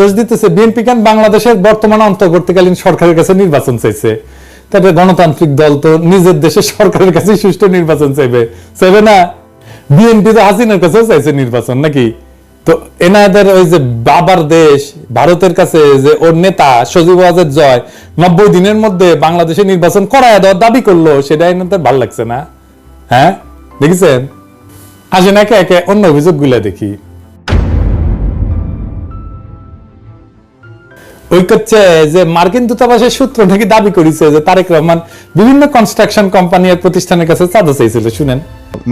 দোষ দিতেছে। বিএনপি কেন বাংলাদেশের বর্তমান অন্তর্বর্তীকালীন সরকারের কাছে নির্বাচন চাইছে? তারপরে গণতান্ত্রিক দল তো নিজের দেশের সরকারের কাছে সুষ্ঠু নির্বাচন চাইবে। চাইবে না? বিএনপি তো হাসিনার কাছেও চাইছে নির্বাচন নাকি? তো এনাদের ওই যে বাবার দেশ, ভারতের কাছে যে ওর নেতা সজীব ওয়াজেদ জয়, নব্বই দিনের মধ্যে বাংলাদেশে নির্বাচন করায় দেওয়ার দাবি করল, সেটা এনাদের ভালো লাগছে না। হ্যাঁ? দেখেছেন? আসেন একে একে অন্য অভিযোগগুলো দেখি। করছে যে মার্কিন দূতাবাসের সূত্র নাকি দাবি করেছে যে তারেক রহমান বিভিন্ন কনস্ট্রাকশন প্রতিষ্ঠানের কাছে চাঁদা চাইছিল, শুনেন।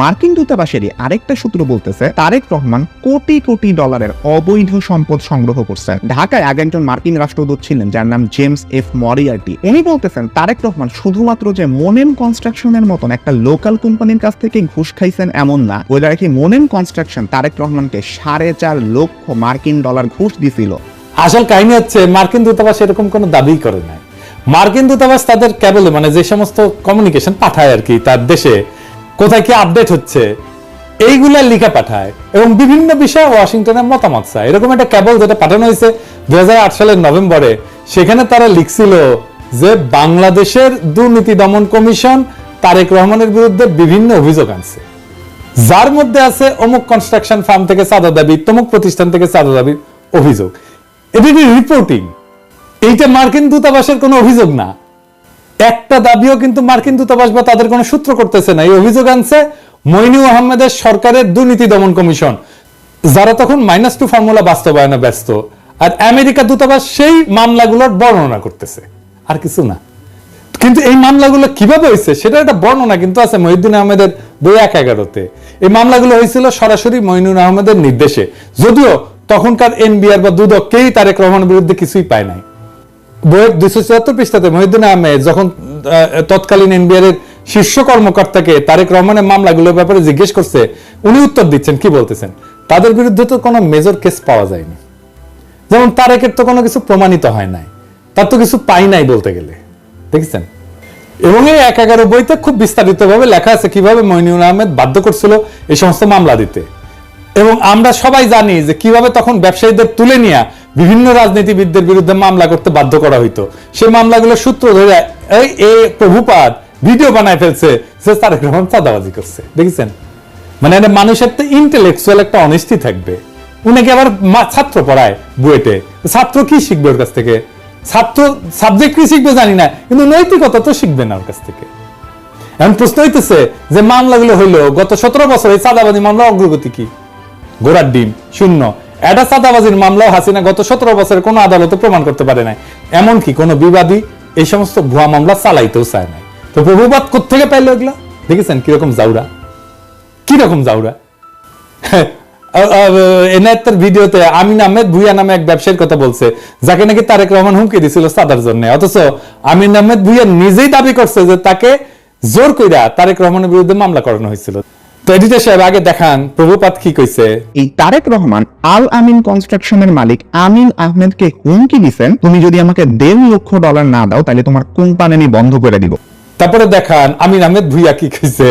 মার্কিন দূতাবাসেরই আরেকটা সূত্র বলতেছে, তারেক রহমান কোটি কোটি ডলারের অবৈধ সম্পদ সংগ্রহ করছেন ঢাকায় আগে একজন মার্কিন রাষ্ট্রদূত ছিলেন, যার নাম জেমস এফ মরিয়ার্টি। উনি বলতেছেন, তারেক রহমান শুধুমাত্র যে মোনেম কনস্ট্রাকশনের মতন একটা লোকাল কোম্পানির কাছ থেকে ঘুষ খাইছেন এমন না। ওই কি মোনেম কনস্ট্রাকশন তারেক রহমানকে সাড়ে চার লক্ষ মার্কিন ডলার ঘুষ দিছিল? আসল কাহিনী হচ্ছে, মার্কিন দূতাবাস এরকম কোনো দাবি করে নাই। মার্কিন দূতাবাস তাদের কেবলে মানে যে সমস্ত কমিউনিকেশন পাঠায় আর কি তার দেশে, কোথায় কি আপডেট হচ্ছে, এইগুলা লিখে পাঠায় এবং বিভিন্ন বিষয়ে ওয়াশিংটনের মতামত চায়। এরকম একটা কেবল যেটা পাঠানো হয়েছে দুই সালের নভেম্বরে, সেখানে তারা লিখছিল যে বাংলাদেশের দুর্নীতি দমন কমিশন তারেক রহমানের বিরুদ্ধে বিভিন্ন অভিযোগ আনছে। যার মধ্যে আছে অমুক কনস্ট্রাকশন ফার্ম থেকে চাঁদা দাবি, তমুক প্রতিষ্ঠান থেকে চাঁদা দাবির অভিযোগ। এটা রিপোর্টিং এইটা মার্কিন দূতাবাসের কোনো অভিযোগ না। একটা দাবিও কিন্তু মার্কিন দূতাবাস বা তাদের কোনো সূত্র করতেছে না। এই অভিযোগ আনছে মইনু আহমেদের সরকারের দুর্নীতি দমন কমিশন। যারা তখন মাইনাস টু ফর্মুলা বাস্তবায়নে ব্যস্ত। আর আমেরিকা দূতাবাস সেই মামলাগুলোর বর্ণনা করতেছে। আর কিছু না। কিন্তু এই মামলাগুলো কীভাবে হয়েছে সেটা একটা বর্ণনা কিন্তু আছে মহিউদ্দিন আহমেদের বই এক এগারোতে। এই মামলাগুলো হয়েছিল সরাসরি মইনুর আহমেদের নির্দেশে। যদিও তখনকার এনবিআর বা দুদক কেই তারেক রহমানের বিরুদ্ধে কিছুই পায় নাই। বইয়ের দুশো চুয়াত্তর পৃষ্ঠাতে মহিউদ্দিন আহমেদ যখন তৎকালীন এনবিআর এর শীর্ষ কর্মকর্তাকে তারেক রহমানের মামলাগুলোর ব্যাপারে জিজ্ঞেস করছে, উনি উত্তর দিচ্ছেন, কি বলতেছেন? তাদের বিরুদ্ধে তো কোনো মেজর কেস পাওয়া যায়নি। যেমন তারেকের তো কোনো কিছু প্রমাণিত হয় নাই। তার তো কিছু পাই নাই বলতে গেলে। দেখেছেন? এবং এই এক এগারো বইতে খুব বিস্তারিত ভাবে লেখা আছে কীভাবে মইনুল আহমেদ বাধ্য করছিল এই সমস্ত মামলা দিতে। এবং আমরা সবাই জানি যে কীভাবে তখন ব্যবসায়ীদের তুলে নিয়ে বিভিন্ন রাজনীতিবিদদের বিরুদ্ধে মামলা করতে বাধ্য করা হইতো। সেই মামলাগুলো সূত্র ধরে এই এ প্রভুপাত ভিডিও বানায় ফেলছে যে তারেক রহমান চাঁদাবাজি করছে। দেখেছেন? মানে মানুষের তো ইন্টেলেকচুয়াল একটা অনেস্টি থাকবে। উনাকে আবার ছাত্র পড়ায় বুয়েটে? ছাত্র কি শিখবে ওর কাছ থেকে? ছাত্র সাবজেক্ট কি শিখবে জানি না, কিন্তু নৈতিকতা তো শিখবে না ওর কাছ থেকে। এখন প্রশ্ন হইতেছে যে মামলাগুলো হইল গত সতেরো বছর এই চাঁদাবাজি মামলা অগ্রগতি কি? গোড়ার ডিম, শূন্য। এটা চাঁদাবাজির মামলাও হাসিনা গত সতেরো বছরের কোনো আদালতে প্রমাণ করতে পারে নাই। এমনকি কোনো বিবাদী এই সমস্ত ভুয়া মামলা চালাইতেও চায় নাই। তো প্রভুবাদ কোথেকে পাইলো এগুলা? দেখেছেন কীরকম জাউরা? কীরকম জাউরা? ভিডিওতে আমিন আহমেদ ভুইয়া নামে এক ব্যবসায়ীর কথা বলছে, যাকে নাকি তারেক রহমান হুমকি দিছিল সাদার জন্য। অথচ আমিন আহমেদ ভুইয়া নিজেই দাবি করছে যে তাকে জোর কইরা তারেক রহমানের বিরুদ্ধে মামলা করানো হয়েছিল। তো এডিটর সাহেব আগে দেখান প্রভুপাত কি কইছে? এই তারেক রহমান আল আমিন কনস্ট্রাকশনের মালিক আমিন আহমেদকে হুমকি দিছেন তুমি যদি আমাকে দেড় লক্ষ ডলার না দাও তাহলে তোমার কোম্পানি আমি বন্ধ করে দিব। তারপরে দেখান আমিন আহমেদ ভুইয়া কি কইছে?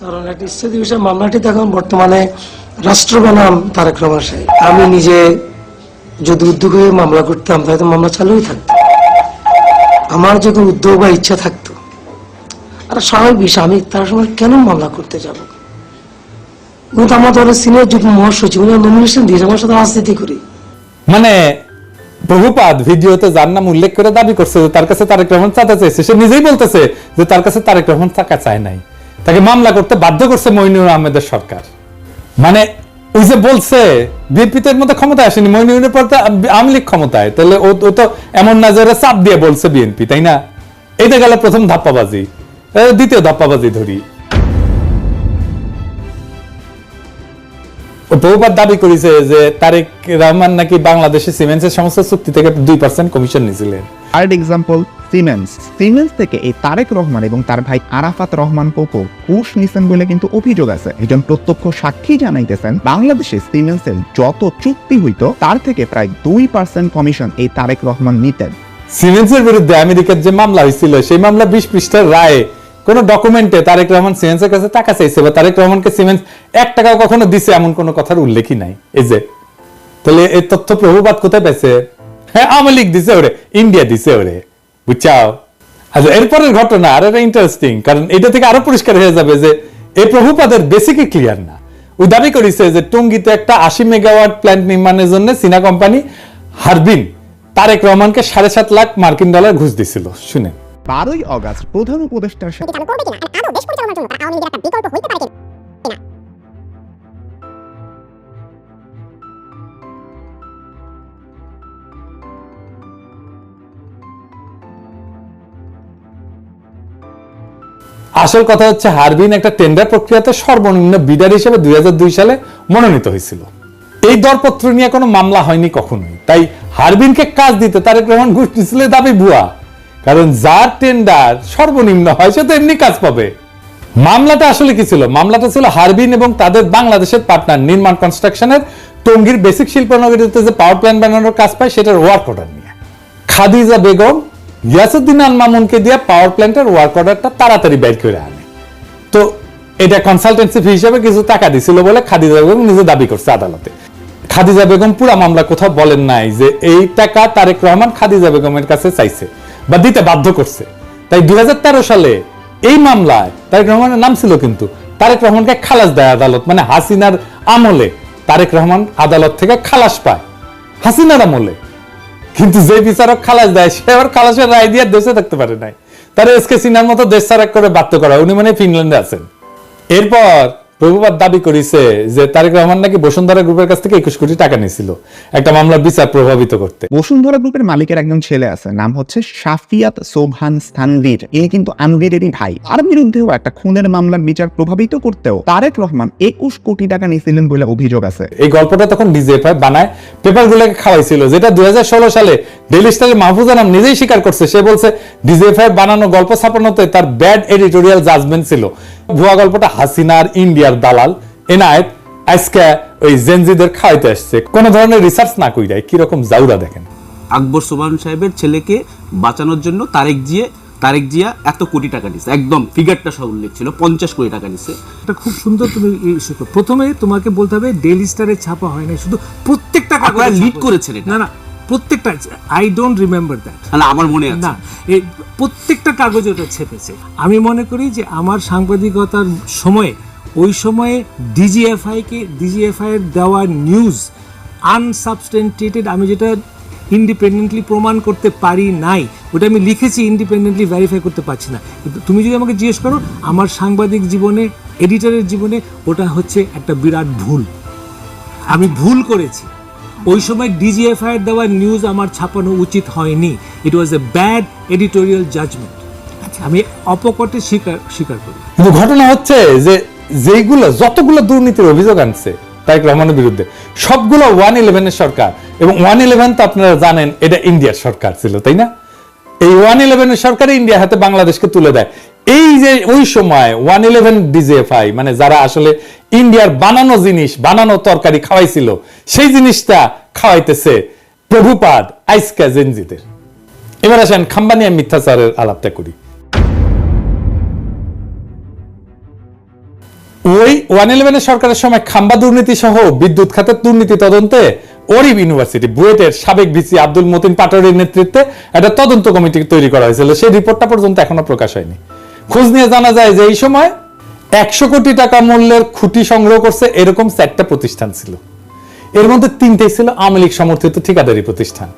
কারণ একটা ইস্তাদি বিষয় মামলাটি এখন বর্তমানে রাষ্ট্র বনাম তারেক রহমান সাহেব। আমি নিজে যদি উদ্যোগ হয়ে মামলা করতাম তাহলে তো মামলা চালুই থাকতো। আমার যদি উদ্যোগ বা ইচ্ছা থাকতো আর স্বাভাবিক বিষয় আমি তার সময় কেন মামলা করতে যাব? মানে প্রভুপাদ ভিডিওতে যার নাম উল্লেখ করে দাবি করছে যে তার কাছে তারেক রহমান চাঁদা চাইছে, সে নিজেই বলতেছে যে তার কাছে তারেক রহমান চায় নাই। তাকে মামলা করতে বাধ্য করছে মইনুর আহমেদের সরকার। মানে ওই যে বলছে, বিএনপিতে মধ্যে ক্ষমতায় আসেনি, মইনুরের পর আওয়ামী লীগ ক্ষমতায়। তাহলে ও তো এমন না যে চাপ দিয়ে বলছে বিএনপি, তাই না? এইটা গেল প্রথম ধাপ্পাবাজি দ্বিতীয় ধাপ্পাবাজি ধরি। বহুবার দাবি করেছে যে তারেক রহমান নাকি বাংলাদেশে সিমেন্সের সমস্ত চুক্তি থেকে দুই পার্সেন্ট কমিশন নিয়েছিলেন। এক্সাম্পল সিমেন্স সিমেন্স থেকে এই তারেক রহমান এবং তার ভাই আরাফাত রহমান ঘুষ নিছেন বলে কিন্তু অভিযোগ আছে। একজন প্রত্যক্ষ সাক্ষী জানাইতেছেন বাংলাদেশে সিমেন্সের যত চুক্তি হইতো তার থেকে প্রায় দুই পার্সেন্ট কমিশন এই তারেক রহমান নিতেন। সিমেন্সের বিরুদ্ধে আমেরিকার যে মামলা হয়েছিল সেই মামলা বিশ পৃষ্ঠার রায়ে কোন ডকুমেন্টে তারেক রহমান সিমেন্সের কাছে টাকা চাইছে বা তারেক রহমানকে সিমেন্স এক টাকা কখনো দিছে এমন কোনো কথার উল্লেখই নাই। এই যে, তাহলে এই তথ্য প্রভুপাত কোথায় পেয়েছে হ্যাঁ আওয়ামী লীগ দিছে ওরে ইন্ডিয়া দিছে ওরে, বুঝছাও? আচ্ছা এরপরের ঘটনা আর একটা ইন্টারেস্টিং কারণ এটা থেকে আরও পরিষ্কার হয়ে যাবে যে এই প্রভুপাদের বেসিকই ক্লিয়ার না। ওই দাবি করেছে যে টঙ্গিতে একটা আশি মেগাওয়াট প্ল্যান্ট নির্মাণের জন্য চীনা কোম্পানি হারবিন তারেক রহমানকে সাড়ে সাত লাখ মার্কিন ডলার ঘুষ দিছিল, শুনেন। বারোই অগাস্ট প্রধান উপদেষ্টার সাথে চালু করবে কিনা? আর আদৌ দেশ পরিচালনার জন্য তারা আওয়ামী লীগের একটা বিকল্প হইতে পারে কিনা? আসল কথা হচ্ছে হারবিন একটা টেন্ডার প্রক্রিয়াতে সর্বনিম্ন বিডার হিসেবে দুই হাজার দুই সালে মনোনীত হয়েছিল। এই দরপত্র নিয়ে কোনো মামলা হয়নি কখনোই। তাই হারবিনকে কাজ দিতে তারেক রহমান ঘুষ দিছিল দাবি ভুয়া। কারণ যার টেন্ডার সর্বনিম্ন হয়, সে তো এমনি কাজ পাবে। মামলাটা আসলে কি ছিল? মামলাটা ছিল হারবিন এবং তাদের বাংলাদেশের পার্টনার নির্মাণ কনস্ট্রাকশনের টঙ্গীর বেসিক শিল্পনগরীতে যে পাওয়ার প্ল্যান্ট বানানোর কাজ পায়, সেটার ওয়ার্ক অর্ডার নিয়ে। খাদিজা বেগম, ইয়াসুদ্দিন আল মামুনকে দিয়ে পাওয়ার প্ল্যান্টের ওয়ার্ক অর্ডারটা তাড়াতাড়ি বের করে আনে। তো এটা কনসালটেন্সি ফি হিসেবে কিছু টাকা দিছিল বলে খাদিজা বেগম নিজে দাবি করছে আদালতে। খাদিজা বেগম পুরা মামলা কোথাও বলেন নাই যে এই টাকা তারেক রহমান খাদিজা বেগমের কাছে চাইছে। বা দিতে বাধ্য করছে। তাই দুই সালে এই মামলায় তারেক রহমানের নাম ছিল কিন্তু তারেক রহমানকে খালাস দেয় আদালত মানে হাসিনার আমলে তারেক রহমান আদালত থেকে খালাস পায়, হাসিনার আমলে। কিন্তু যে বিচারক খালাস দেয়, সে আবার খালাসের রায় দিয়ে দেশে থাকতে পারে নাই। তার এসকে সিনহার মতো দেশ ছাড়া করে বাধ্য করা উনি মানে ফিনল্যান্ডে আছেন। এরপর প্রভুপাত দাবি করেছে যে তারেক রহমান নাকি বসুন্ধরা গ্রুপের কাছ থেকে একুশ কোটি টাকা নিয়েছিল। একটা মামলার বিচার প্রভাবিত করতে। বসুন্ধরা গ্রুপের মালিকের একজন ছেলে আছে নাম হচ্ছে শাফিয়াত সোভান স্থানবীর। এ কিন্তু আনভেরেরই ভাই। আর বিরুদ্ধেও একটা খুনের মামলার বিচার প্রভাবিত করতেও তারেক রহমান একুশ কোটি টাকা নিয়েছিলেন বলে অভিযোগ আছে। এই গল্পটা তখন ডিজেফআই বানায় পেপার পেপারগুলোকে খাওয়াইছিল যেটা দুই হাজার ষোলো সালে ডেলি স্টারের মাহফুজ আনাম নিজেই স্বীকার করছে। সে বলছে ডিজেফআই বানানো গল্প ছাপানোতে তার ব্যাড এডিটোরিয়াল জাজমেন্ট ছিল। ভুয়া গল্পটা হাসিনার ইন্ডিয়ার দালাল। এনায়েত আজকে ওই জেনজিদের খাওয়াইতে আসছে। কোন ধরনের রিসার্চ না কইরাই কীরকম জাউরা দেখেন। আকবর সোবান সাহেবের ছেলেকে বাঁচানোর জন্য তারেক জিয়ে তারেক জিয়া এত কোটি টাকা নিচ্ছে একদম ফিগারটা সব উল্লেখ ছিল পঞ্চাশ কোটি টাকা নিচ্ছে এটা খুব সুন্দর তুমি প্রথমে তোমাকে বলতে হবে ডেলি স্টারে ছাপা হয় না শুধু প্রত্যেকটা কাগজে ছাপা করেছেন না না প্রত্যেকটা আই ডোন্ট রিমেম্বার দ্যাট না আমার মনে আছে। না এই প্রত্যেকটা কাগজে ওটা ছেপেছে। আমি মনে করি যে আমার সাংবাদিকতার সময়ে ওই সময়ে ডিজিএফআই কে ডিজিএফআই এর দেওয়া নিউজ আনসাবস্টেন্টেটেড আমি যেটা ইন্ডিপেন্ডেন্টলি প্রমাণ করতে পারি নাই ওটা আমি লিখেছি ইন্ডিপেন্ডেন্টলি ভ্যারিফাই করতে পারছি না। কিন্তু তুমি যদি আমাকে জিজ্ঞেস করো আমার সাংবাদিক জীবনে এডিটরের জীবনে ওটা হচ্ছে একটা বিরাট ভুল। আমি ভুল করেছি। ওই সময় ডিজিএফআই এর দেওয়া নিউজ আমার ছাপানো উচিত হয়নি। It was a bad editorial judgement আমি অপকটে স্বীকার স্বীকার করি। কিন্তু ঘটনা হচ্ছে যে যেগুলো যতগুলো দুর্নীতির অভিযোগ আনছে তারেক রহমানের বিরুদ্ধে সবগুলো ওয়ান ইলেভেনের সরকার। এবং ওয়ান ইলেভেন তো আপনারা জানেন এটা ইন্ডিয়ার সরকার ছিল তাই না? এই ওয়ান ইলেভেনের সরকার ইন্ডিয়া হাতে বাংলাদেশকে তুলে দেয়। এই যে ওই সময় ওয়ান ইলেভেন ডিজিএফআই মানে যারা আসলে ইন্ডিয়ার বানানো জিনিস, বানানো তরকারি খাওয়াইছিল, সেই জিনিসটা খাওয়াইতেছে প্রভুপাদ আইসকা জেনজিদের। এবার আসেন খাম্বানিয়া মিথ্যাচারের আলাপটা করি। ওই ওয়ান ইলেভেনের সরকারের সময় খাম্বা দুর্নীতি সহ বিদ্যুৎ খাতের দুর্নীতি তদন্তে অরিব ইউনিভার্সিটি, বুয়েটের সাবেক ভিসি আব্দুল মতিন পাটোয়ারির নেতৃত্বে একটা তদন্ত কমিটি তৈরি করা হয়েছিল। সেই রিপোর্টটা পর্যন্ত এখনও প্রকাশ হয়নি। খোঁজ নিয়ে জানা যায় যে এই সময় একশো কোটি টাকা মূল্যের খুঁটি সংগ্রহ করছে এরকম চারটা প্রতিষ্ঠান ছিল। এর মধ্যে তিনটেই ছিল আওয়ামী লীগ সমর্থিত ঠিকাদারি প্রতিষ্ঠান।